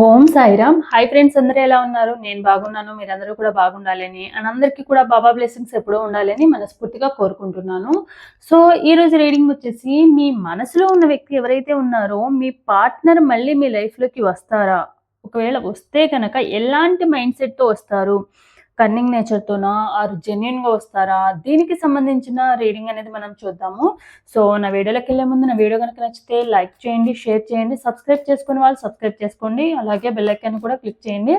ఓం Sairam hi friends అందరూ ఎలా ఉన్నారు నేను బాగున్నాను మీరందరూ కూడా బాగుండాలని అండ్ అందరికీ కూడా బాబా బ్లెస్సింగ్స్ ఎప్పుడూ ఉండాలని మనస్ఫూర్తిగా కోరుకుంటున్నాను సో ఈ రోజు రీడింగ్ వచ్చేసి మీ మనసులో ఉన్న వ్యక్తి ఎవరైతే ఉన్నారో మీ పార్ట్నర్ మళ్ళీ మీ లైఫ్లోకి వస్తారా ఒకవేళ వస్తే కనుక ఎలాంటి మైండ్ సెట్తో వస్తారు కన్నింగ్ నేచర్తోనా ఆరు జెన్యున్గా వస్తారా దీనికి సంబంధించిన రీడింగ్ అనేది మనం చూద్దాము సో నా వీడియోలోకి వెళ్ళే ముందు నా వీడియో కనుక నచ్చితే లైక్ చేయండి షేర్ చేయండి సబ్స్క్రైబ్ చేసుకుని వాళ్ళు సబ్స్క్రైబ్ చేసుకోండి అలాగే బెల్లైకాన్ కూడా క్లిక్ చేయండి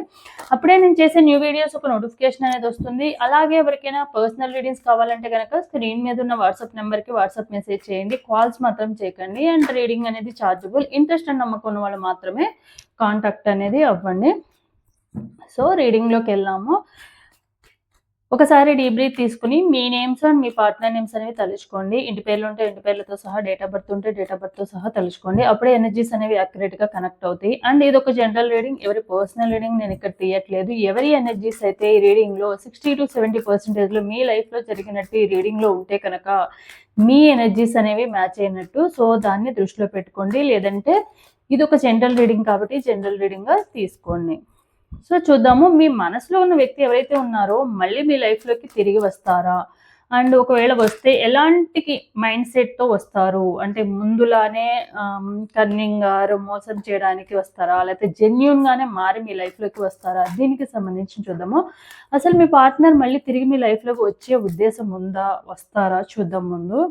అప్పుడే నేను చేసే న్యూ వీడియోస్ ఒక నోటిఫికేషన్ అనేది వస్తుంది అలాగే ఎవరికైనా పర్సనల్ రీడింగ్స్ కావాలంటే కనుక స్క్రీన్ మీద ఉన్న వాట్సాప్ నెంబర్కి వాట్సాప్ మెసేజ్ చేయండి కాల్స్ మాత్రం చేయకండి అండ్ రీడింగ్ అనేది ఛార్జబుల్ ఇంట్రెస్ట్ అని నమ్మకం వాళ్ళు మాత్రమే కాంటాక్ట్ అనేది అవ్వండి సో రీడింగ్లోకి వెళ్ళాము ఒకసారి డీ బ్రీత్ తీసుకుని మీ నేమ్స్ అండ్ మీ పార్ట్నర్ నేమ్స్ అనేవి తలుచుకోండి ఇంటి పేర్లు ఉంటే ఇంటి పేర్లతో సహా డేట్ ఆఫ్ బర్త్ ఉంటే డేట్ ఆఫ్ బర్త్తో సహా తలుచుకోండి అప్పుడే ఎనర్జీస్ అనేవి అక్యురేట్గా కనెక్ట్ అవుతాయి అండ్ ఇది ఒక జనరల్ రీడింగ్ ఎవరి పర్సనల్ రీడింగ్ నేను ఇక్కడ తీయట్లేదు ఎవరి ఎనర్జీస్ అయితే ఈ రీడింగ్లో సిక్స్టీ టు సెవెంటీ పర్సెంటేజ్లో మీ లైఫ్లో జరిగినట్టు ఈ రీడింగ్లో ఉంటే కనుక మీ ఎనర్జీస్ అనేవి మ్యాచ్ అయినట్టు సో దాన్ని దృష్టిలో పెట్టుకోండి లేదంటే ఇది ఒక జనరల్ రీడింగ్ కాబట్టి జనరల్ రీడింగ్గా తీసుకోండి సో చూద్దాము మీ మనసులో ఉన్న వ్యక్తి ఎవరైతే ఉన్నారో మళ్ళీ మీ లైఫ్లోకి తిరిగి వస్తారా అండ్ ఒకవేళ వస్తే ఎలాంటి మైండ్ సెట్తో వస్తారు అంటే ముందులానే కన్నింగ్ గారు మోసం చేయడానికి వస్తారా లేకపోతే జెన్యున్గానే మారి మీ లైఫ్లోకి వస్తారా దీనికి సంబంధించి చూద్దాము అసలు మీ పార్ట్నర్ మళ్ళీ తిరిగి మీ లైఫ్లోకి వచ్చే ఉద్దేశం ఉందా వస్తారా చూద్దాం ముందు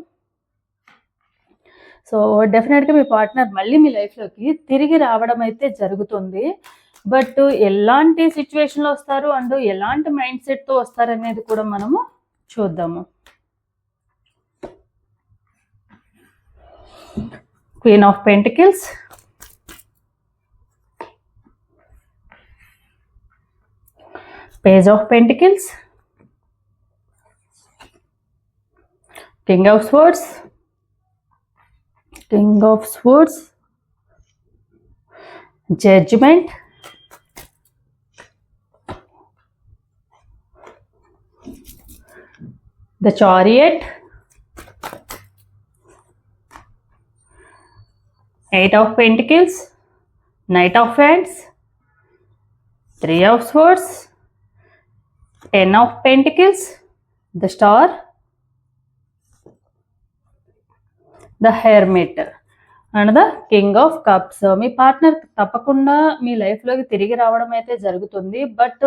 సో డెఫినెట్గా మీ పార్ట్నర్ మళ్ళీ మీ లైఫ్లోకి తిరిగి రావడం అయితే జరుగుతుంది బట్ ఎలాంటి సిచ్యువేషన్లో వస్తారు అండ్ ఎలాంటి మైండ్ సెట్తో వస్తారనేది కూడా మనము చూద్దాము queen of pentacles page of pentacles king of swords king of swords judgement the chariot eight of pentacles knight of wands three of swords ten of pentacles the star the hermit and the king of cups me partner తప్పకుండా మీ లైఫ్లోకి తిరిగి రావడం అయితే జరుగుతుంది but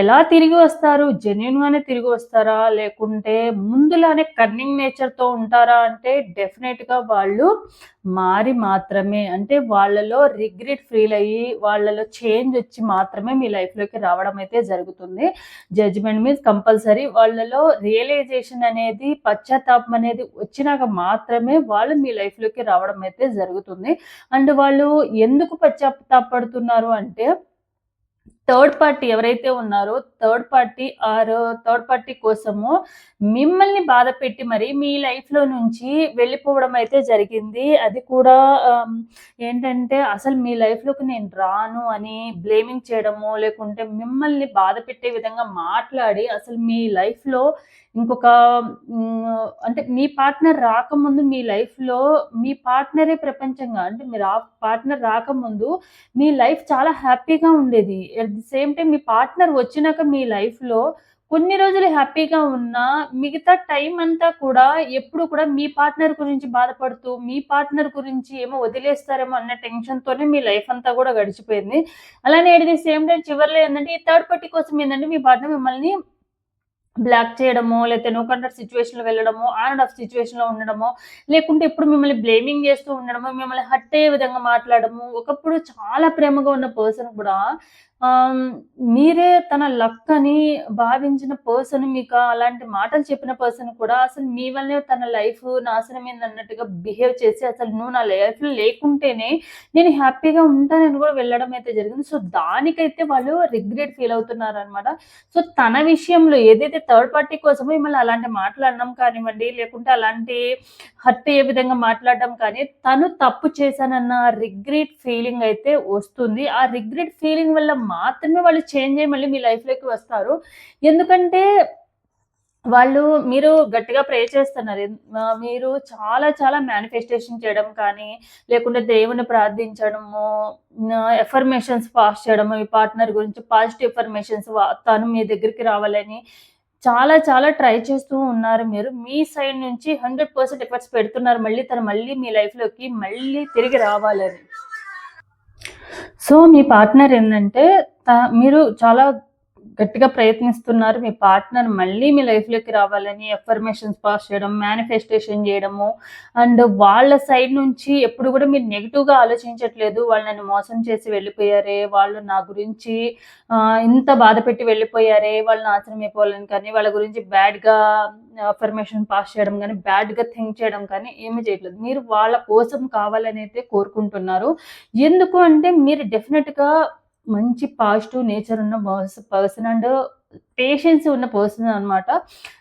ఎలా తిరిగి వస్తారు జెన్యున్గానే తిరిగి వస్తారా లేకుంటే ముందులానే కన్నింగ్ నేచర్తో ఉంటారా అంటే డెఫినెట్గా వాళ్ళు మారి మాత్రమే అంటే వాళ్ళలో రిగ్రెట్ ఫీల్ అయ్యి వాళ్ళలో చేంజ్ వచ్చి మాత్రమే మీ లైఫ్లోకి రావడం అయితే జరుగుతుంది జడ్జిమెంట్ మీద కంపల్సరీ వాళ్ళలో రియలైజేషన్ అనేది పశ్చాత్తాపం అనేది వచ్చినాక మాత్రమే వాళ్ళు మీ లైఫ్లోకి రావడం అయితే జరుగుతుంది అండ్ వాళ్ళు ఎందుకు పశ్చాత్తాపడుతున్నారు అంటే థర్డ్ పార్టీ ఎవరైతే ఉన్నారో third party or third party కోసము మిమ్మల్ని బాధ పెట్టి మరి మీ లైఫ్లో నుంచి వెళ్ళిపోవడం అయితే జరిగింది అది కూడా ఏంటంటే అసలు మీ లైఫ్లోకి నేను రాను అని బ్లేమింగ్ చేయడము లేకుంటే మిమ్మల్ని బాధ పెట్టే విధంగా మాట్లాడి అసలు మీ లైఫ్లో ఇంకొక అంటే మీ పార్ట్నర్ రాకముందు మీ లైఫ్లో మీ పార్ట్నరే ప్రపంచంగా అంటే మీరు ఆ పార్ట్నర్ రాకముందు మీ లైఫ్ చాలా హ్యాపీగా ఉండేది అట్ ది సేమ్ టైం మీ పార్ట్నర్ వచ్చినాక మీ లైఫ్లో కొన్ని రోజులు హ్యాపీగా ఉన్నా మిగతా టైం అంతా కూడా ఎప్పుడు కూడా మీ పార్ట్నర్ గురించి బాధపడుతూ మీ పార్ట్నర్ గురించి ఏమో వదిలేస్తారేమో అన్న టెన్షన్తోనే మీ లైఫ్ అంతా కూడా గడిచిపోయింది అలానే ది సేమ్ టైం చివరిలో ఏంటంటే ఈ థర్డ్ పార్టీ కోసం ఏంటంటే మీ పార్ట్నర్ మిమ్మల్ని బ్లాక్ చేయడమో లేకపోతే నో సిచ్యువేషన్ లో వెళ్ళడమో ఆన్ అండ్ ఆఫ్ లో ఉండడమో లేకుంటే ఎప్పుడు మిమ్మల్ని బ్లేమింగ్ చేస్తూ ఉండడము మిమ్మల్ని హట్ అయ్యే విధంగా మాట్లాడము ఒకప్పుడు చాలా ప్రేమగా ఉన్న పర్సన్ కూడా మీరే తన లక్ అని భావించిన పర్సన్ మీకు అలాంటి మాటలు చెప్పిన పర్సన్ కూడా అసలు మీ వల్లే తన లైఫ్ నాశనమైంది అన్నట్టుగా బిహేవ్ చేసి అసలు నువ్వు నా లైఫ్లో లేకుంటేనే నేను హ్యాపీగా ఉంటానని కూడా వెళ్ళడం అయితే జరిగింది సో దానికైతే వాళ్ళు రిగ్రెట్ ఫీల్ అవుతున్నారు అనమాట సో తన విషయంలో ఏదైతే థర్డ్ పార్టీ కోసం మిమ్మల్ని అలాంటి మాటలు అనడం కానివ్వండి లేకుంటే అలాంటి హర్ట్ అయ్యే విధంగా మాట్లాడడం కానీ తను తప్పు చేశానన్న రిగ్రెట్ ఫీలింగ్ అయితే వస్తుంది ఆ రిగ్రెట్ ఫీలింగ్ వల్ల మాత్రమే వాళ్ళు చేంజ్ అయ్యి మళ్ళీ మీ లైఫ్లోకి వస్తారు ఎందుకంటే వాళ్ళు మీరు గట్టిగా ప్రే చేస్తున్నారు మీరు చాలా చాలా మేనిఫెస్టేషన్ చేయడం కానీ లేకుంటే దేవుని ప్రార్థించడము ఎఫర్మేషన్స్ పాస్ చేయడము మీ పార్ట్నర్ గురించి పాజిటివ్ ఎఫర్మేషన్స్ తను మీ దగ్గరికి రావాలని చాలా చాలా ట్రై చేస్తూ ఉన్నారు మీరు మీ సైడ్ నుంచి హండ్రెడ్ పర్సెంట్ ఎఫర్ట్స్ పెడుతున్నారు మళ్ళీ తను మళ్ళీ మీ లైఫ్లోకి మళ్ళీ తిరిగి రావాలని సో మీ పార్ట్నర్ ఏంటంటే మీరు చాలా గట్టిగా ప్రయత్నిస్తున్నారు మీ పార్ట్నర్ మళ్ళీ మీ లైఫ్లోకి రావాలని ఎఫర్మేషన్స్ పాస్ చేయడం మేనిఫెస్టేషన్ చేయడము అండ్ వాళ్ళ సైడ్ నుంచి ఎప్పుడు కూడా మీరు నెగిటివ్గా ఆలోచించట్లేదు వాళ్ళు నన్ను మోసం చేసి వెళ్ళిపోయారే వాళ్ళు నా గురించి ఇంత బాధ పెట్టి వెళ్ళిపోయారే వాళ్ళని నాశనం అయిపోవాలని కానీ వాళ్ళ గురించి బ్యాడ్గా అఫర్మేషన్ పాస్ చేయడం కానీ బ్యాడ్గా థింక్ చేయడం కానీ ఏమీ చేయట్లేదు మీరు వాళ్ళ కోసం కావాలని అయితే కోరుకుంటున్నారు ఎందుకు అంటే మీరు డెఫినెట్గా మంచి పాజిటివ్ నేచర్ ఉన్న పర్సన్ అండ్ పేషెన్స్ ఉన్న పర్సన్ అనమాట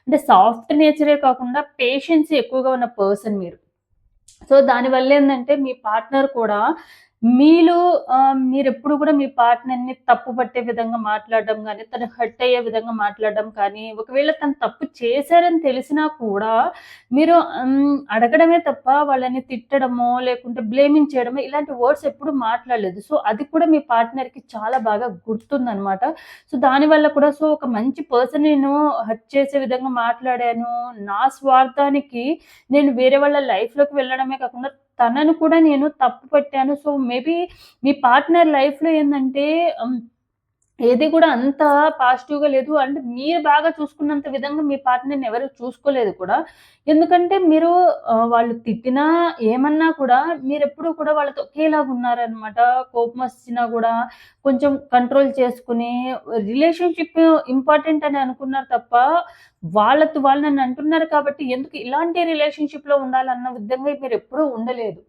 అంటే సాఫ్ట్ నేచరే కాకుండా పేషెన్స్ ఎక్కువగా ఉన్న పర్సన్ మీరు సో దానివల్ల ఏంటంటే మీ పార్ట్నర్ కూడా మీలో మీరు ఎప్పుడు కూడా మీ పార్ట్నర్ని తప్పు పట్టే విధంగా మాట్లాడడం కానీ తను హర్ట్ అయ్యే విధంగా మాట్లాడడం కానీ ఒకవేళ తను తప్పు చేశారని తెలిసినా కూడా మీరు అడగడమే తప్ప వాళ్ళని తిట్టడమో లేకుంటే బ్లేమింగ్ చేయడమో ఇలాంటి వర్డ్స్ ఎప్పుడు మాట్లాడలేదు సో అది కూడా మీ పార్ట్నర్కి చాలా బాగా గుర్తుందనమాట సో దానివల్ల కూడా సో ఒక మంచి పర్సన్ నేను హర్ట్ చేసే విధంగా మాట్లాడాను నా స్వార్థానికి నేను వేరే వాళ్ళ లైఫ్లోకి వెళ్ళడమే కాకుండా తనను కూడా నేను తప్పు పెట్టాను సో మేబీ మీ పార్ట్నర్ లైఫ్లో ఏంటంటే ఏది కూడా అంత పాజిటివ్గా లేదు అంటే మీరు బాగా చూసుకున్నంత విధంగా మీ పార్ట్నర్ ఎవరు చూసుకోలేదు కూడా ఎందుకంటే మీరు వాళ్ళు తిట్టినా ఏమన్నా కూడా మీరు ఎప్పుడూ కూడా వాళ్ళతో ఒకేలాగా ఉన్నారనమాట కోపం వచ్చినా కూడా కొంచెం కంట్రోల్ చేసుకుని రిలేషన్షిప్ ఇంపార్టెంట్ అని అనుకున్నారు తప్ప వాళ్ళతో వాళ్ళు నన్ను అంటున్నారు కాబట్టి ఎందుకు ఇలాంటి రిలేషన్షిప్లో ఉండాలన్న విధంగా మీరు ఎప్పుడూ ఉండలేదు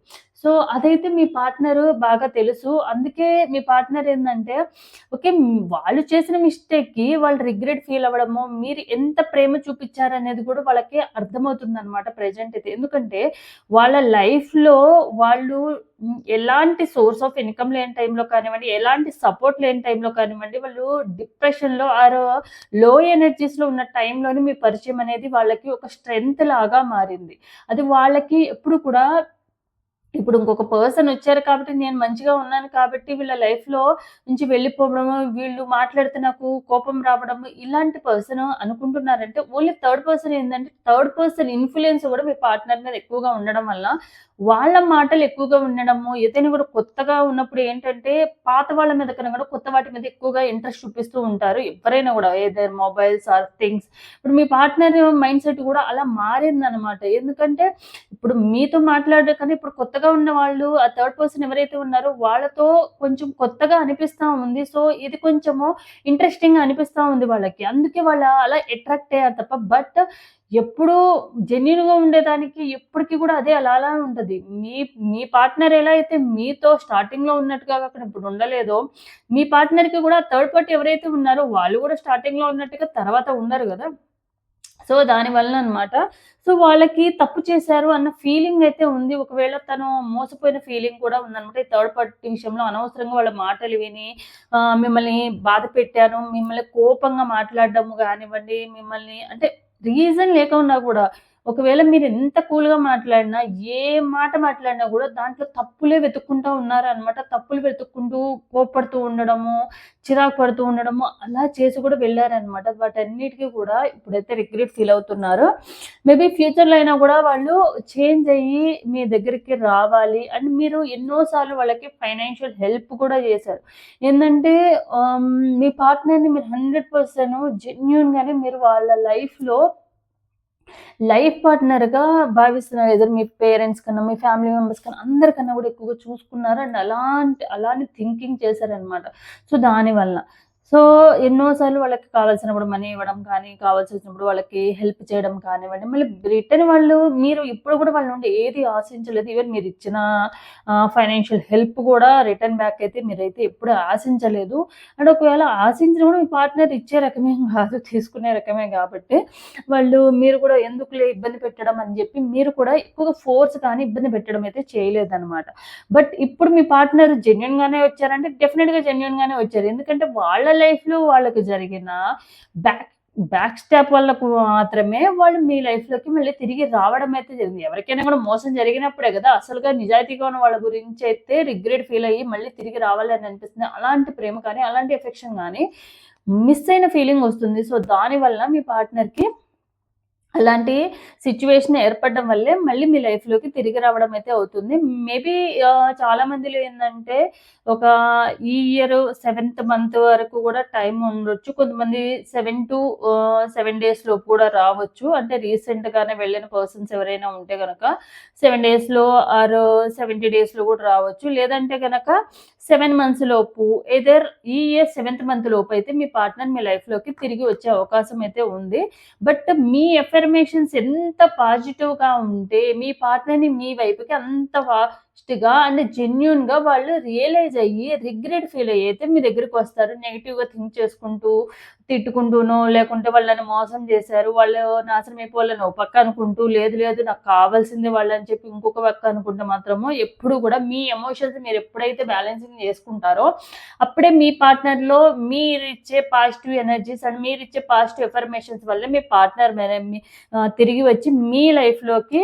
సో అదైతే మీ పార్ట్నర్ బాగా తెలుసు అందుకే మీ పార్ట్నర్ ఏంటంటే ఓకే వాళ్ళు చేసిన మిస్టేక్కి వాళ్ళు రిగ్రెట్ ఫీల్ అవ్వడము మీరు ఎంత ప్రేమ చూపించారనేది కూడా వాళ్ళకి అర్థమవుతుంది అనమాట ప్రజెంట్ అయితే ఎందుకంటే వాళ్ళ లైఫ్లో వాళ్ళు ఎలాంటి సోర్స్ ఆఫ్ ఇన్కమ్ లేని టైంలో కానివ్వండి ఎలాంటి సపోర్ట్ లేని టైంలో కానివ్వండి వాళ్ళు డిప్రెషన్లో ఆర్ లో ఎనర్జీస్లో ఉన్న టైంలోనే మీ పరిచయం అనేది వాళ్ళకి ఒక స్ట్రెంగ్త్ లాగా మారింది అది వాళ్ళకి ఎప్పుడు కూడా ఇప్పుడు ఇంకొక పర్సన్ వచ్చారు కాబట్టి నేను మంచిగా ఉన్నాను కాబట్టి వీళ్ళ లైఫ్లో నుంచి వెళ్ళిపోవడము వీళ్ళు మాట్లాడితే నాకు కోపం రావడం ఇలాంటి పర్సన్ అనుకుంటున్నారంటే ఓన్లీ థర్డ్ పర్సన్ ఏంటంటే థర్డ్ పర్సన్ ఇన్ఫ్లుయెన్స్ కూడా మీ పార్ట్నర్ మీద ఎక్కువగా ఉండడం వల్ల వాళ్ళ మాటలు ఎక్కువగా ఉండడము ఏదైనా కూడా కొత్తగా ఉన్నప్పుడు ఏంటంటే పాత వాళ్ళ మీద కన్నా కూడా కొత్త వాటి మీద ఎక్కువగా ఇంట్రెస్ట్ చూపిస్తూ ఉంటారు ఎవరైనా కూడా ఏదైనా మొబైల్స్ ఆర్ థింగ్స్ ఇప్పుడు మీ పార్ట్నర్ మైండ్ సెట్ కూడా అలా మారిందనమాట ఎందుకంటే ఇప్పుడు మీతో మాట్లాడే కానీ ఇప్పుడు కొత్తగా కొత్తగా ఉన్న వాళ్ళు ఆ థర్డ్ పర్సన్ ఎవరైతే ఉన్నారో వాళ్ళతో కొంచెం కొత్తగా అనిపిస్తూ ఉంది సో ఇది కొంచెము ఇంట్రెస్టింగ్ అనిపిస్తూ ఉంది వాళ్ళకి అందుకే వాళ్ళు అలా అట్రాక్ట్ అయ్యారు తప్ప బట్ ఎప్పుడు జెన్యున్గా ఉండేదానికి ఎప్పటికీ కూడా అదే అలా అలా ఉంటుంది మీ మీ పార్ట్నర్ ఎలా అయితే మీతో స్టార్టింగ్లో ఉన్నట్టుగా అక్కడ ఇప్పుడు ఉండలేదో మీ పార్ట్నర్కి కూడా థర్డ్ పార్టీ ఎవరైతే ఉన్నారో వాళ్ళు కూడా స్టార్టింగ్లో ఉన్నట్టుగా తర్వాత ఉన్నారు కదా సో దానివల్ల అనమాట సో వాళ్ళకి తప్పు చేశారు అన్న ఫీలింగ్ అయితే ఉంది ఒకవేళ తను మోసపోయిన ఫీలింగ్ కూడా ఉందనమాట ఈ థర్డ్ పార్టీ విషయంలో అనవసరంగా వాళ్ళ మాటలు విని మిమ్మల్ని బాధ పెట్టాను మిమ్మల్ని కోపంగా మాట్లాడడం కానివ్వండి మిమ్మల్ని అంటే రీజన్ లేకుండా కూడా ఒకవేళ మీరు ఎంత కూల్గా మాట్లాడినా ఏ మాట మాట్లాడినా కూడా దాంట్లో తప్పులే వెతుక్కుంటూ ఉన్నారనమాట తప్పులు వెతుక్కుంటూ కోపడుతూ ఉండడము చిరాకు పడుతూ ఉండడము అలా చేసి కూడా వెళ్ళారనమాట వాటన్నిటికీ కూడా ఇప్పుడైతే రిగ్రెట్ ఫీల్ అవుతున్నారు మేబీ ఫ్యూచర్లో అయినా కూడా వాళ్ళు చేంజ్ అయ్యి మీ దగ్గరికి రావాలి అండ్ మీరు ఎన్నోసార్లు వాళ్ళకి ఫైనాన్షియల్ హెల్ప్ కూడా చేశారు ఏంటంటే um, మీ పార్ట్నర్ని మీరు హండ్రెడ్ పర్సెంట్ జెన్యున్గానే మీరు వాళ్ళ లైఫ్లో లైఫ్ పార్ట్నర్గా భావిస్తున్నారు ఎదురు మీ పేరెంట్స్ కన్నా మీ ఫ్యామిలీ మెంబర్స్ కన్నా అందరికన్నా కూడా ఎక్కువగా చూసుకున్నారు అండ్ అలాంటి అలానే థింకింగ్ చేశారనమాట సో దానివల్ల సో ఎన్నోసార్లు వాళ్ళకి కావాల్సినప్పుడు మనీ ఇవ్వడం కానీ కావాల్సి వచ్చినప్పుడు వాళ్ళకి హెల్ప్ చేయడం కానివ్వండి మళ్ళీ రిటర్న్ వాళ్ళు మీరు ఇప్పుడు కూడా వాళ్ళ నుండి ఏది ఆశించలేదు ఈవెన్ మీరు ఇచ్చిన ఫైనాన్షియల్ హెల్ప్ కూడా రిటర్న్ బ్యాక్ అయితే మీరైతే ఎప్పుడు ఆశించలేదు అండ్ ఒకవేళ ఆశించిన కూడా మీ పార్ట్నర్ ఇచ్చే రకమే కాదు తీసుకునే రకమే కాబట్టి వాళ్ళు మీరు కూడా ఎందుకులే ఇబ్బంది పెట్టడం అని చెప్పి మీరు కూడా ఎక్కువగా ఫోర్స్ కానీ ఇబ్బంది పెట్టడం అయితే చేయలేదన్నమాట బట్ ఇప్పుడు మీ పార్ట్నర్ జెన్యున్గానే వచ్చారంటే డెఫినెట్గా జెన్యున్గానే వచ్చారు ఎందుకంటే వాళ్ళ లైఫ్లో వాళ్ళకి జరిగిన బ్యాక్ బ్యాక్ స్టాప్ వాళ్ళకు మాత్రమే వాళ్ళు మీ లైఫ్లోకి మళ్ళీ తిరిగి రావడం అయితే జరిగింది ఎవరికైనా కూడా మోసం జరిగినప్పుడే కదా అసలుగా నిజాయితీగా ఉన్న వాళ్ళ గురించి అయితే రిగ్రెట్ ఫీల్ అయ్యి మళ్ళీ తిరిగి రావాలని అనిపిస్తుంది అలాంటి ప్రేమ కానీ అలాంటి ఎఫెక్షన్ కానీ మిస్ అయిన ఫీలింగ్ వస్తుంది సో దానివల్ల మీ పార్ట్నర్కి అలాంటి సిచ్యువేషన్ ఏర్పడడం వల్లే మళ్ళీ మీ లైఫ్లోకి తిరిగి రావడం అయితే అవుతుంది మేబీ చాలా మందిలో ఏంటంటే ఒక ఈ ఇయర్ సెవెంత్ మంత్ వరకు కూడా టైం ఉండొచ్చు కొంతమంది సెవెన్ టు సెవెన్ డేస్లో కూడా రావచ్చు అంటే రీసెంట్గానే వెళ్ళిన పర్సన్స్ ఎవరైనా ఉంటే కనుక సెవెన్ డేస్లో ఆరు సెవెంటీ డేస్లో కూడా రావచ్చు లేదంటే కనుక సెవెన్ మంత్స్ లోపు ఎదర్ ఈ ఇయర్ సెవెంత్ మంత్ లోపు అయితే మీ పార్ట్నర్ మీ లైఫ్లోకి తిరిగి వచ్చే అవకాశం అయితే ఉంది బట్ మీ ఎఫర్మేషన్స్ ఎంత పాజిటివ్గా ఉంటే మీ పార్ట్నర్ని మీ వైపుకి అంత గా అండ్ జెన్యున్గా వాళ్ళు రియలైజ్ అయ్యి రిగ్రెట్ ఫీల్ అయ్యి అయితే మీ దగ్గరికి వస్తారు గా థింక్ చేసుకుంటూ తిట్టుకుంటూనో లేకుంటే వాళ్ళని మోసం చేశారు వాళ్ళు నాశనం అయిపో వాళ్ళని ఒక పక్క అనుకుంటూ లేదు లేదు నాకు కావాల్సింది వాళ్ళని చెప్పి ఇంకొక పక్క అనుకుంటే మాత్రము ఎప్పుడు కూడా మీ ఎమోషన్స్ మీరు ఎప్పుడైతే బ్యాలెన్సింగ్ చేసుకుంటారో అప్పుడే మీ పార్ట్నర్లో మీరు ఇచ్చే పాజిటివ్ ఎనర్జీస్ అండ్ మీరు ఇచ్చే పాజిటివ్ ఎఫర్మేషన్స్ వల్ల మీ పార్ట్నర్ తిరిగి వచ్చి మీ లైఫ్లోకి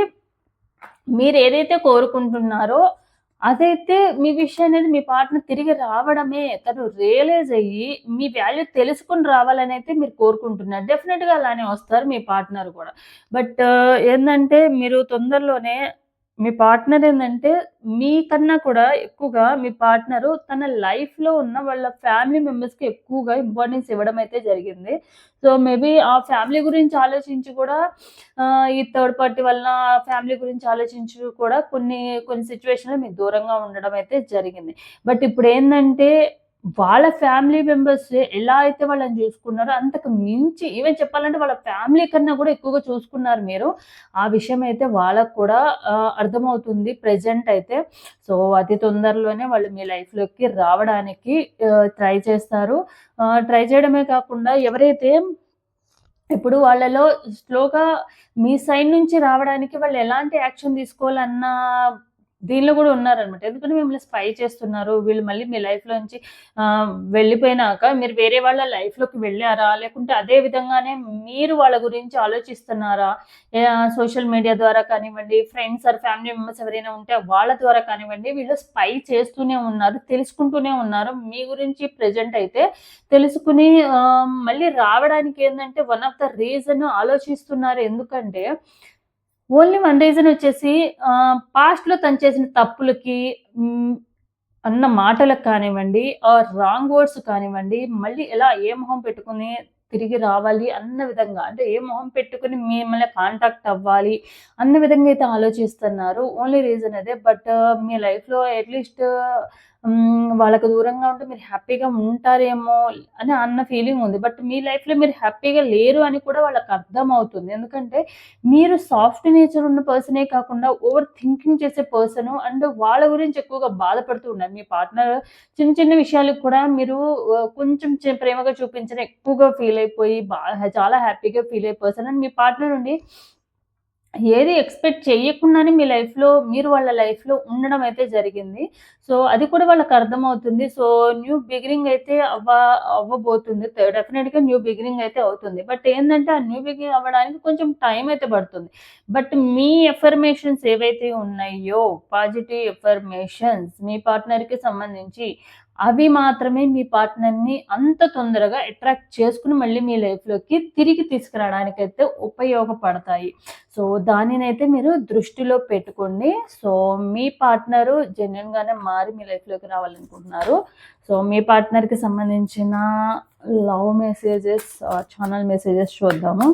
మీరు ఏదైతే కోరుకుంటున్నారో అదైతే మీ విషయం అనేది మీ పార్ట్నర్ తిరిగి రావడమే తను రియలైజ్ అయ్యి మీ వాల్యూ తెలుసుకుని రావాలని అయితే మీరు కోరుకుంటున్నారు డెఫినెట్గా అలానే వస్తారు మీ పార్ట్నర్ కూడా బట్ uh, ఏంటంటే మీరు తొందరలోనే మీ పార్ట్నర్ ఏంటంటే మీకన్నా కూడా ఎక్కువగా మీ పార్ట్నర్ తన లైఫ్లో ఉన్న వాళ్ళ ఫ్యామిలీ మెంబర్స్కి ఎక్కువగా ఇంపార్టెన్స్ ఇవ్వడం అయితే జరిగింది సో మేబీ ఆ ఫ్యామిలీ గురించి ఆలోచించి కూడా ఈ థర్డ్ పార్టీ వలన ఫ్యామిలీ గురించి ఆలోచించి కూడా కొన్ని కొన్ని సిచ్యువేషన్లో మీకు దూరంగా ఉండడం అయితే జరిగింది బట్ ఇప్పుడు ఏంటంటే వాళ్ళ ఫ్యామిలీ మెంబర్స్ ఎలా అయితే వాళ్ళని చూసుకున్నారో అంతకు మించి ఈవెన్ చెప్పాలంటే వాళ్ళ ఫ్యామిలీ కన్నా కూడా ఎక్కువగా చూసుకున్నారు మీరు ఆ విషయం అయితే వాళ్ళకు కూడా అర్థమవుతుంది ప్రజెంట్ అయితే సో అతి తొందరలోనే వాళ్ళు మీ లైఫ్లోకి రావడానికి ట్రై చేస్తారు ట్రై చేయడమే కాకుండా ఎవరైతే ఇప్పుడు వాళ్ళలో స్లోగా మీ సైడ్ నుంచి రావడానికి వాళ్ళు ఎలాంటి యాక్షన్ తీసుకోవాలన్న దీనిలో కూడా ఉన్నారనమాట ఎందుకంటే మిమ్మల్ని స్పై చేస్తున్నారు వీళ్ళు మళ్ళీ మీ లైఫ్లోంచి వెళ్ళిపోయినాక మీరు వేరే వాళ్ళ లైఫ్లోకి వెళ్ళారా లేకుంటే అదే విధంగానే మీరు వాళ్ళ గురించి ఆలోచిస్తున్నారా సోషల్ మీడియా ద్వారా కానివ్వండి ఫ్రెండ్స్ ఆర్ ఫ్యామిలీ మెంబర్స్ ఎవరైనా ఉంటే వాళ్ళ ద్వారా కానివ్వండి వీళ్ళు స్పై చేస్తూనే ఉన్నారు తెలుసుకుంటూనే ఉన్నారు మీ గురించి ప్రజెంట్ అయితే తెలుసుకుని మళ్ళీ రావడానికి ఏంటంటే వన్ ఆఫ్ ద రీజన్ ఆలోచిస్తున్నారు ఎందుకంటే ఓన్లీ వన్ రీజన్ వచ్చేసి పాస్ట్లో తను చేసిన తప్పులకి అన్న మాటలకు కానివ్వండి ఆ రాంగ్ వర్డ్స్ కానివ్వండి మళ్ళీ ఎలా ఏ మొహం పెట్టుకుని తిరిగి రావాలి అన్న విధంగా అంటే ఏ మొహం పెట్టుకుని మిమ్మల్ని కాంటాక్ట్ అవ్వాలి అన్న విధంగా అయితే ఆలోచిస్తున్నారు ఓన్లీ రీజన్ అదే బట్ మీ లైఫ్లో అట్లీస్ట్ వాళ్ళకు దూరంగా ఉంటే మీరు హ్యాపీగా ఉంటారేమో అని అన్న ఫీలింగ్ ఉంది బట్ మీ లైఫ్లో మీరు హ్యాపీగా లేరు అని కూడా వాళ్ళకి అర్థం అవుతుంది ఎందుకంటే మీరు సాఫ్ట్ నేచర్ ఉన్న పర్సనే కాకుండా ఓవర్ థింకింగ్ చేసే పర్సన్ అండ్ వాళ్ళ గురించి ఎక్కువగా బాధపడుతూ ఉన్నారు మీ పార్ట్నర్ చిన్న చిన్న విషయాలకు కూడా మీరు కొంచెం ప్రేమగా చూపించిన ఎక్కువగా ఫీల్ అయిపోయి బాగా చాలా హ్యాపీగా ఫీల్ అయ్యే పర్సన్ అండ్ మీ పార్ట్నర్ నుండి ఏది ఎక్స్పెక్ట్ చేయకుండానే మీ లైఫ్లో మీరు వాళ్ళ లైఫ్లో ఉండడం అయితే జరిగింది సో అది కూడా వాళ్ళకి అర్థమవుతుంది సో న్యూ బిగినింగ్ అయితే అవ్వ అవ్వబోతుంది డెఫినెట్గా న్యూ బిగినింగ్ అయితే అవుతుంది బట్ ఏంటంటే ఆ న్యూ బిగినింగ్ అవ్వడానికి కొంచెం టైం అయితే పడుతుంది బట్ మీ ఎఫర్మేషన్స్ ఏవైతే ఉన్నాయో పాజిటివ్ ఎఫర్మేషన్స్ మీ పార్ట్నర్కి సంబంధించి అవి మాత్రమే మీ పార్ట్నర్ని అంత తొందరగా అట్రాక్ట్ చేసుకుని మళ్ళీ మీ లైఫ్లోకి తిరిగి తీసుకురావడానికైతే ఉపయోగపడతాయి సో దానినైతే మీరు దృష్టిలో పెట్టుకోండి సో మీ పార్ట్నరు జెన్యున్గానే మారి మీ లైఫ్లోకి రావాలనుకుంటున్నారు సో మీ పార్ట్నర్కి సంబంధించిన లవ్ మెసేజెస్ ఛానల్ మెసేజెస్ చూద్దాము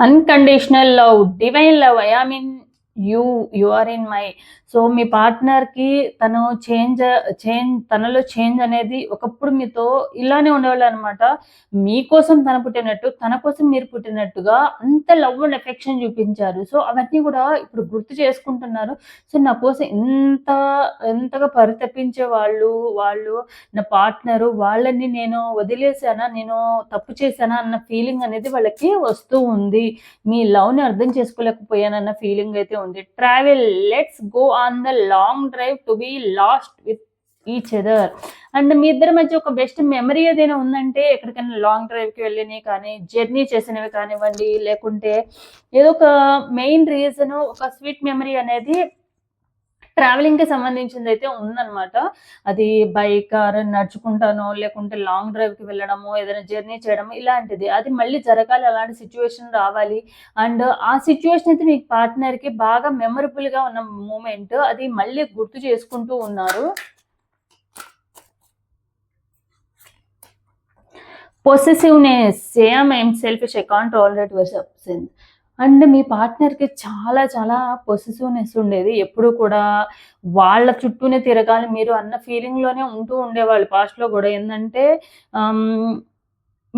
unconditional love, divine love. I am in you, you are in my so మీ పార్ట్నర్కి తను చేంజ్ చేంజ్ తనలో చేంజ్ అనేది ఒకప్పుడు మీతో ఇలానే ఉండేవాళ్ళు అనమాట మీకోసం తన పుట్టినట్టు తన కోసం మీరు పుట్టినట్టుగా అంత లవ్ అండ్ ఎఫెక్షన్ చూపించారు సో అవన్నీ కూడా ఇప్పుడు గుర్తు చేసుకుంటున్నారు సో నా కోసం ఎంత ఎంతగా పరితపించే వాళ్ళు వాళ్ళు నా పార్ట్నరు వాళ్ళని నేను వదిలేసానా నేను తప్పు చేశానా అన్న ఫీలింగ్ అనేది వాళ్ళకి వస్తూ ఉంది మీ లవ్ని అర్థం చేసుకోలేకపోయానన్న ఫీలింగ్ అయితే ఉంది travel let's go on the long drive to be lost with each other and మీ ఇద్దరి మధ్య ఒక బెస్ట్ మెమరీ ఏదైనా ఉందంటే ఎక్కడికైనా లాంగ్ డ్రైవ్కి వెళ్ళినవి కానీ జర్నీ చేసినవి కానివ్వండి లేకుంటే ఏదో ఒక మెయిన్ రీజన్ ఒక స్వీట్ మెమరీ అనేది ట్రావెలింగ్ కి సంబంధించింది అయితే ఉందనమాట అది బైక్ నడుచుకుంటాను లేకుంటే లాంగ్ డ్రైవ్ కి వెళ్ళడము ఏదైనా జర్నీ చేయడము ఇలాంటిది అది మళ్ళీ జరగాలి అలాంటి సిచ్యువేషన్ రావాలి అండ్ ఆ సిచ్యువేషన్ అయితే మీ కి బాగా గా ఉన్న మూమెంట్ అది మళ్ళీ గుర్తు చేసుకుంటూ ఉన్నారు possessiveness, shame and selfish account already were absent. And మీ పార్ట్నర్కి చాలా చాలా పొసిసివ్నెస్ ఉండేది ఎప్పుడు కూడా వాళ్ళ చుట్టూనే తిరగాలి మీరు అన్న ఫీలింగ్లోనే ఉంటూ ఉండేవాళ్ళు పాస్ట్లో కూడా ఏంటంటే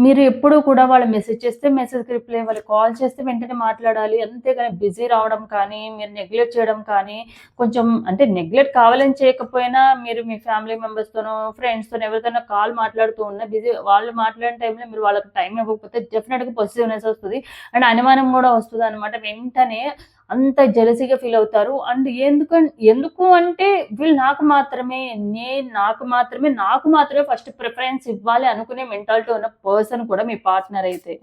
మీరు ఎప్పుడు కూడా వాళ్ళు మెసేజ్ చేస్తే మెసేజ్కి రిప్లై వాళ్ళు కాల్ చేస్తే వెంటనే మాట్లాడాలి అంతేగాని బిజీ రావడం కానీ మీరు నెగ్లెక్ట్ చేయడం కానీ కొంచెం అంటే నెగ్లెక్ట్ కావాలని చేయకపోయినా మీరు మీ ఫ్యామిలీ మెంబర్స్తోనో ఫ్రెండ్స్తోనో ఎవరితోనో కాల్ మాట్లాడుతూ ఉన్నా బిజీ వాళ్ళు మాట్లాడిన టైంలో మీరు వాళ్ళకి టైం ఇవ్వకపోతే డెఫినెట్గా పొజిటివ్నెస్ వస్తుంది అండ్ అనుమానం కూడా వస్తుంది అనమాట వెంటనే అంత జలసిగా ఫీల్ అవుతారు అండ్ ఎందుకు ఎందుకు అంటే వీళ్ళు నాకు మాత్రమే నేను నాకు మాత్రమే నాకు మాత్రమే ఫస్ట్ ప్రిఫరెన్స్ ఇవ్వాలి అనుకునే మెంటాలిటీ ఉన్న పర్సన్ కూడా మీ పార్ట్నర్ అయితే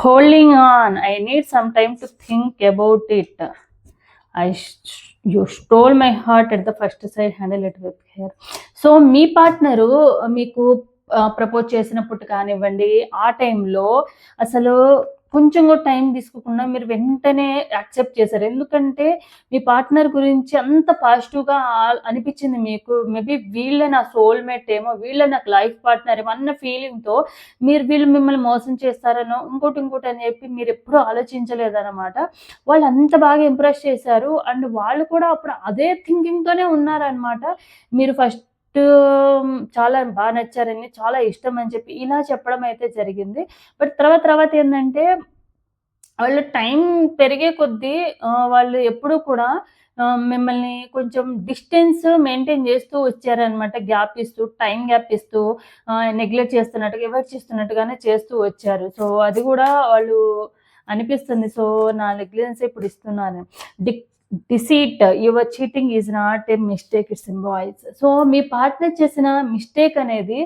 holding on I need some time to think about it I you stole my heart at the first side handle it with hair so me partner మీకు propose చేసినప్పుడు కానివ్వండి ఆ టైంలో అసలు కొంచెం కూడా టైం తీసుకోకుండా మీరు వెంటనే యాక్సెప్ట్ చేశారు ఎందుకంటే మీ పార్ట్నర్ గురించి అంత పాజిటివ్గా అనిపించింది మీకు మేబీ వీళ్ళే నా సోల్మేట్ ఏమో వీళ్ళే నాకు లైఫ్ పార్ట్నర్ ఏమో అన్న ఫీలింగ్తో మీరు వీళ్ళు మిమ్మల్ని మోసం చేస్తారనో ఇంకోటి ఇంకోటి అని చెప్పి మీరు ఎప్పుడూ ఆలోచించలేదన్నమాట వాళ్ళు అంత బాగా ఇంప్రెస్ చేశారు అండ్ వాళ్ళు కూడా అప్పుడు అదే థింకింగ్తోనే ఉన్నారనమాట మీరు ఫస్ట్ చాలా బాగా నచ్చారని చాలా ఇష్టం అని చెప్పి ఇలా చెప్పడం అయితే జరిగింది బట్ తర్వాత తర్వాత ఏంటంటే వాళ్ళు టైం పెరిగే కొద్దీ వాళ్ళు ఎప్పుడూ కూడా మిమ్మల్ని కొంచెం డిస్టెన్స్ మెయింటైన్ చేస్తూ వచ్చారనమాట గ్యాప్ ఇస్తూ టైం గ్యాప్ ఇస్తూ నెగ్లెక్ట్ చేస్తున్నట్టుగా ఎవరు చేస్తున్నట్టుగానే చేస్తూ వచ్చారు సో అది కూడా వాళ్ళు అనిపిస్తుంది సో నా నెగ్లెన్స్ ఇప్పుడు ఇస్తున్నాను Dick deceit your cheating is not a mistake it's invoice so me partner చేసిన మిస్టేక్ అనేది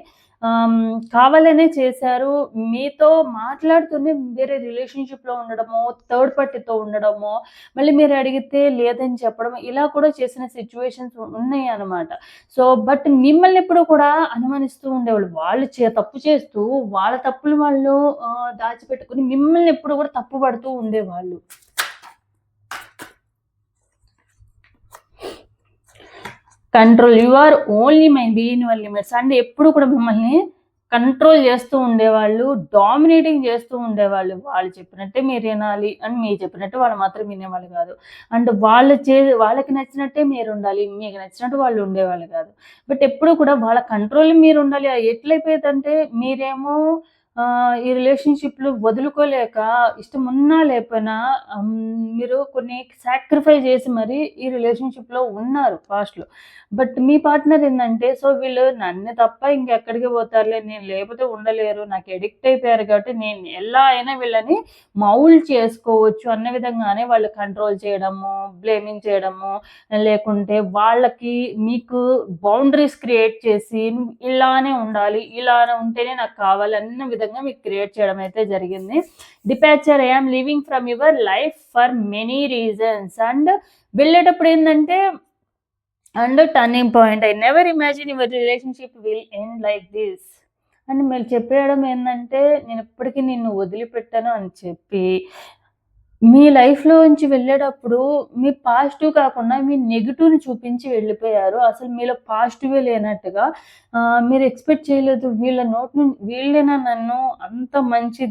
um, కావాలనే చేశారు మీతో మాట్లాడుతూనే వేరే రిలేషన్షిప్లో ఉండడమో థర్డ్ పార్టీతో ఉండడమో మళ్ళీ మీరు అడిగితే లేదని చెప్పడం ఇలా కూడా చేసిన సిచ్యువేషన్స్ ఉన్నాయి అనమాట సో బట్ మిమ్మల్ని ఎప్పుడు కూడా అనుమానిస్తూ ఉండేవాళ్ళు వాళ్ళు చే తప్పు చేస్తూ వాళ్ళ తప్పులు వాళ్ళు దాచిపెట్టుకుని మిమ్మల్ని ఎప్పుడు కూడా తప్పు పడుతూ ఉండేవాళ్ళు control you are only my been your limits అంటే ఎప్పుడు కూడా మిమ్మల్ని కంట్రోల్ చేస్తూ ఉండేవాళ్ళు డామినేటింగ్ చేస్తూ ఉండేవాళ్ళు వాళ్ళు చెప్పినట్టే మీరు వినాలి అని మీరు చెప్పినట్టు వాళ్ళు మాత్రం వినేవాళ్ళు కాదు అంటే వాళ్ళు చే వాళ్ళకి నచ్చినట్టే మీరు ఉండాలి మీకు నచ్చినట్టు వాళ్ళు ఉండేవాళ్ళు కాదు బట్ ఎప్పుడు కూడా వాళ్ళ కంట్రోల్ మీరు ఉండాలి ఎట్లయిపోయిందంటే మీరేమో ఈ రిలేషన్షిప్లు వదులుకోలేక ఇష్టం ఉన్నా లేకపోయినా మీరు కొన్ని సాక్రిఫై చేసి మరి ఈ రిలేషన్షిప్లో ఉన్నారు పాస్ట్లో బట్ మీ పార్ట్నర్ ఏంటంటే సో వీళ్ళు నన్ను తప్ప ఇంకెక్కడికి పోతారులే నేను లేకపోతే ఉండలేరు నాకు ఎడిక్ట్ అయిపోయారు కాబట్టి నేను ఎలా అయినా వీళ్ళని మౌల్ చేసుకోవచ్చు అన్న విధంగానే వాళ్ళు కంట్రోల్ చేయడము బ్లేమింగ్ చేయడము లేకుంటే వాళ్ళకి మీకు బౌండరీస్ క్రియేట్ చేసి ఇలానే ఉండాలి ఇలానే ఉంటేనే నాకు కావాలి అన్న విధంగా విధంగా మీకు క్రియేట్ చేయడం అయితే జరిగింది departure I'm living from your life for many reasons and వెళ్ళేటప్పుడు ఏంటంటే and turning point I never imagine your relationship will end like this and మీరు చెప్పేయడం ఏంటంటే నేను ఎప్పటికీ నిన్ను వదిలిపెట్టాను అని చెప్పి మీ లైఫ్లోంచి వెళ్ళేటప్పుడు మీ పాజిటివ్ కాకుండా మీ నెగిటివ్ని చూపించి వెళ్ళిపోయారు అసలు మీలో పాజిటివే లేనట్టుగా మీరు ఎక్స్పెక్ట్ చేయలేదు వీళ్ళ నోట్ వీళ్ళైనా నన్ను అంత మంచి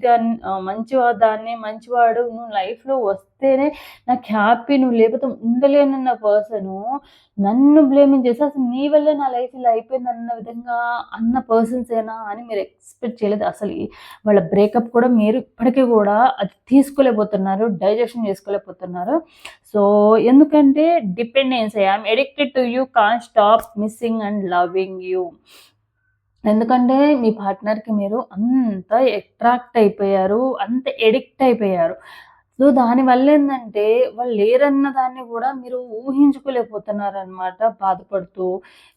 దాన్ని మంచివాడు నువ్వు లైఫ్లో వస్తా వస్తేనే నాకు హ్యాపీ నువ్వు లేకపోతే ఉండలేనన్న పర్సను నన్ను బ్లేమింగ్ చేసి అసలు నీ వల్లే నా లైఫ్ ఇలా అయిపోయింది అన్న విధంగా అన్న పర్సన్స్ ఏనా అని మీరు ఎక్స్పెక్ట్ చేయలేదు అసలు వాళ్ళ బ్రేకప్ కూడా మీరు ఇప్పటికీ కూడా అది తీసుకోలేకపోతున్నారు డైజెషన్ చేసుకోలేకపోతున్నారు సో ఎందుకంటే dependence I'm addicted to you can stop missing and loving you ఎందుకంటే మీ పార్ట్నర్కి మీరు అంత అట్రాక్ట్ అయిపోయారు అంత ఎడిక్ట్ అయిపోయారు సో దానివల్ల ఏంటంటే వాళ్ళు లేరన్న దాన్ని కూడా మీరు ఊహించుకోలేకపోతున్నారు అనమాట బాధపడుతూ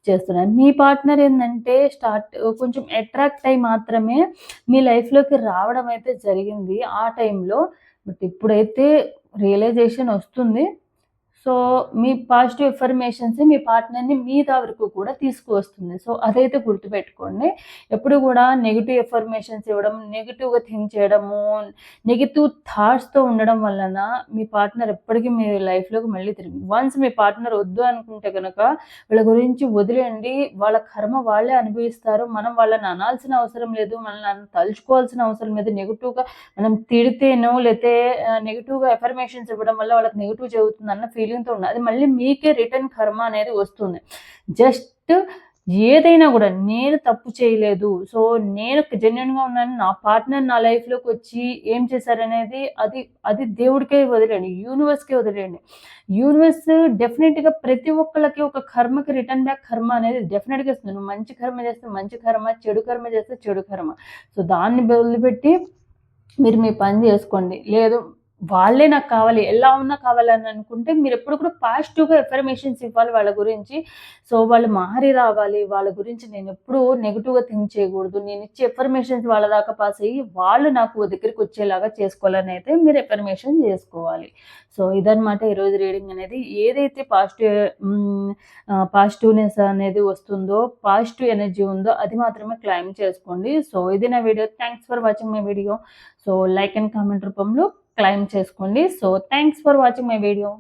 చేస్తున్నారు మీ పార్ట్నర్ ఏంటంటే స్టార్ట్ కొంచెం అట్రాక్ట్ అయి మాత్రమే మీ లైఫ్లోకి రావడం అయితే జరిగింది ఆ టైంలో బట్ ఇప్పుడైతే రియలైజేషన్ వస్తుంది సో మీ పాజిటివ్ ఇన్ఫర్మేషన్స్ మీ పార్ట్నర్ని మీ వరకు కూడా తీసుకువస్తుంది సో అదైతే గుర్తుపెట్టుకోండి ఎప్పుడు కూడా నెగిటివ్ ఇన్ఫర్మేషన్స్ ఇవ్వడం నెగిటివ్గా థింక్ చేయడము నెగిటివ్ థాట్స్తో ఉండడం వలన మీ పార్ట్నర్ ఎప్పటికీ మీ లైఫ్లోకి మళ్ళీ తిరిగి వన్స్ మీ పార్ట్నర్ వద్దు అనుకుంటే కనుక వాళ్ళ గురించి వదిలేండి వాళ్ళ కర్మ వాళ్ళే అనుభవిస్తారు మనం వాళ్ళని అనాల్సిన అవసరం లేదు మనల్ని తలుచుకోవాల్సిన అవసరం లేదు నెగిటివ్గా మనం తిడితేనో లేతే నెగిటివ్గా ఎఫర్మేషన్స్ ఇవ్వడం వల్ల వాళ్ళకి నెగిటివ్ చదువుతుందన్న ఫీల్ ఫీలింగ్తో ఉన్న అది మళ్ళీ మీకే రిటర్న్ కర్మ అనేది వస్తుంది జస్ట్ ఏదైనా కూడా నేను తప్పు చేయలేదు సో నేను జెన్యున్గా ఉన్నాను నా పార్ట్నర్ నా లైఫ్లోకి వచ్చి ఏం చేశారనేది అది అది దేవుడికే వదిలేండి యూనివర్స్కే వదిలేండి యూనివర్స్ డెఫినెట్గా ప్రతి ఒక్కళ్ళకి ఒక కర్మకి రిటర్న్ బ్యాక్ కర్మ అనేది డెఫినెట్గా ఇస్తుంది నువ్వు మంచి కర్మ చేస్తే మంచి కర్మ చెడు కర్మ చేస్తే చెడు కర్మ సో దాన్ని వదిలిపెట్టి మీరు మీ పని చేసుకోండి లేదు వాళ్ళే నాకు కావాలి ఎలా ఉన్నా కావాలని అనుకుంటే మీరు ఎప్పుడు కూడా పాజిటివ్గా ఎఫర్మేషన్స్ ఇవ్వాలి వాళ్ళ గురించి సో వాళ్ళు మారి రావాలి వాళ్ళ గురించి నేను ఎప్పుడు నెగిటివ్గా థింక్ చేయకూడదు నేను ఇచ్చే ఎఫర్మేషన్స్ వాళ్ళ దాకా పాస్ అయ్యి వాళ్ళు నాకు దగ్గరికి వచ్చేలాగా చేసుకోవాలని అయితే మీరు ఎఫర్మేషన్ చేసుకోవాలి సో ఇదనమాట ఈరోజు రీడింగ్ అనేది ఏదైతే పాజిటివ్ పాజిటివ్నెస్ అనేది వస్తుందో పాజిటివ్ ఎనర్జీ ఉందో అది మాత్రమే క్లైమ్ చేసుకోండి సో ఇది నా video thanks for watching my video so like and comment రూపంలో క్లైమ్ చేసుకోండి so thanks for watching my video